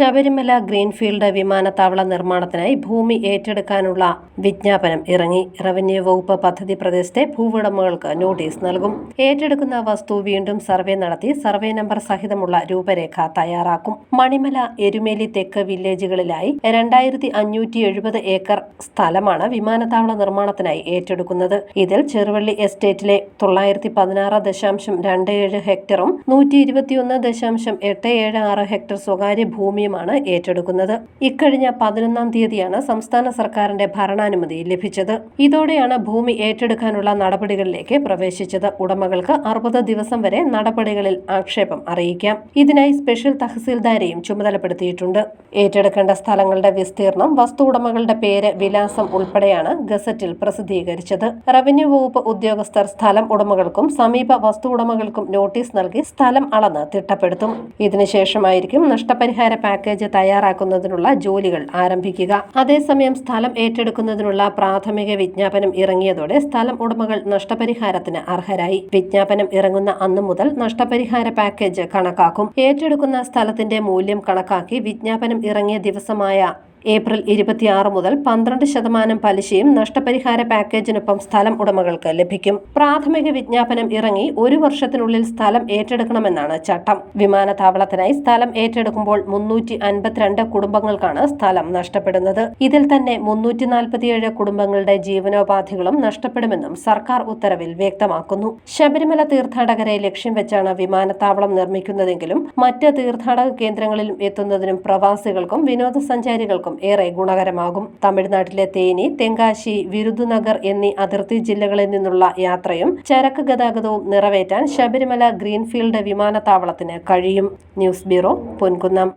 Sabarimala greenfield വിമാനത്താവള നിർമ്മാണത്തിനായി ഭൂമി ഏറ്റെടുക്കാനുള്ള വിജ്ഞാപനം ഇറങ്ങി. റവന്യൂ വകുപ്പ് പദ്ധതി പ്രദേശത്തെ ഭൂവുടമകൾക്ക് നോട്ടീസ് നൽകും. ഏറ്റെടുക്കുന്ന വസ്തു വീണ്ടും സർവേ നടത്തി സർവേ നമ്പർ സഹിതമുള്ള രൂപരേഖ തയ്യാറാക്കും. മണിമല എരുമേലി തെക്ക് വില്ലേജുകളിലായി രണ്ടായിരത്തി അഞ്ഞൂറ്റി എഴുപത് ഏക്കർ സ്ഥലമാണ് വിമാനത്താവള നിർമ്മാണത്തിനായി ഏറ്റെടുക്കുന്നത്. ഇതിൽ ചെറുവള്ളി എസ്റ്റേറ്റിലെ തൊള്ളായിരത്തി പതിനാറ് ദശാംശം രണ്ട് ഏഴ് ഹെക്ടറും നൂറ്റി ഇരുപത്തിയൊന്ന് ദശാംശം എട്ട് ഏഴ് ആറ് ഹെക്ടർ സ്വകാര്യ ഭൂമിയുമാണ് ഏറ്റെടുക്കുന്നത്. ഇക്കഴിഞ്ഞ പതിനൊന്നാം തീയതിയാണ് സംസ്ഥാന സർക്കാരിന്റെ ഭരണാനുമതി ലഭിച്ചത്. ഇതോടെയാണ് ഭൂമി ഏറ്റെടുക്കാനുള്ള നടപടികളിലേക്ക് പ്രവേശിച്ചത്. ഉടമകൾക്ക് അറുപത് ദിവസം വരെ നടപടികളിൽ ആക്ഷേപം അറിയിക്കാം. ഇതിനായി സ്പെഷ്യൽ തഹസീൽദാരെയും ചുമതലപ്പെടുത്തിയിട്ടുണ്ട്. ഏറ്റെടുക്കേണ്ട സ്ഥലങ്ങളുടെ വിസ്തീർണം വസ്തു ഉടമകളുടെ പേര് വിലാസം ഉൾപ്പെടെയാണ് ഗസറ്റിൽ പ്രസിദ്ധീകരിച്ചത്. റവന്യൂ വകുപ്പ് ഉദ്യോഗസ്ഥർ സ്ഥലം ഉടമകൾക്കും സമീപ വസ്തു ഉടമകൾക്കും നോട്ടീസ് നൽകി സ്ഥലം അളന്ന് തിട്ടപ്പെടുത്തും. ഇതിനുശേഷമായിരിക്കും നഷ്ടപരിഹാര പാക്കേജ് തയ്യാറാക്കുന്നതിനുള്ള ജോലികൾ ആരംഭിക്കുക. അതേസമയം സ്ഥലം ഏറ്റെടുക്കുന്നതിനുള്ള പ്രാഥമിക വിജ്ഞാപനം ഇറങ്ങിയതോടെ സ്ഥലം ഉടമകൾ നഷ്ടപരിഹാരത്തിന് അർഹരായി. വിജ്ഞാപനം ഇറങ്ങുന്ന അന്നു മുതൽ നഷ്ടപരിഹാര പാക്കേജ് കണക്കാക്കും. ഏറ്റെടുക്കുന്ന സ്ഥലത്തിന്റെ മൂല്യം കണക്കാക്കി വിജ്ഞാപനം ഇറങ്ങിയ ദിവസമായ ഏപ്രിൽ ഇരുപത്തിയാറ് മുതൽ പന്ത്രണ്ട് ശതമാനം പലിശയും നഷ്ടപരിഹാര പാക്കേജിനൊപ്പം സ്ഥലം ഉടമകൾക്ക് ലഭിക്കും. പ്രാഥമിക വിജ്ഞാപനം ഇറങ്ങി ഒരു വർഷത്തിനുള്ളിൽ സ്ഥലം ഏറ്റെടുക്കണമെന്നാണ് ചട്ടം. വിമാനത്താവളത്തിനായി സ്ഥലം ഏറ്റെടുക്കുമ്പോൾ മുന്നൂറ്റി അൻപത്തിരണ്ട് കുടുംബങ്ങൾക്കാണ് സ്ഥലം നഷ്ടപ്പെടുന്നത്. ഇതിൽ തന്നെ മുന്നൂറ്റി നാൽപ്പത്തിയേഴ് കുടുംബങ്ങളുടെ ജീവനോപാധികളും നഷ്ടപ്പെടുമെന്നും സർക്കാർ ഉത്തരവിൽ വ്യക്തമാക്കുന്നു. ശബരിമല തീർത്ഥാടകരെ ലക്ഷ്യം വെച്ചാണ് വിമാനത്താവളം നിർമ്മിക്കുന്നതെങ്കിലും മറ്റ് തീർത്ഥാടക കേന്ദ്രങ്ങളിലും എത്തുന്നതിനും പ്രവാസികൾക്കും വിനോദസഞ്ചാരികൾക്കും ഏറെ ഗുണകരമാകും തമിഴ്നാട്ടിലെ തേനി തെങ്കാശി വിരുദുനഗർ എന്നീ അതിർത്തി ജില്ലകളിൽ നിന്നുള്ള യാത്രയും ചരക്ക് ഗതാഗതവും നിറവേറ്റാൻ ശബരിമല ഗ്രീൻഫീൽഡ് വിമാനത്താവളത്തിന് കഴിയും. News bureau Ponkunnam.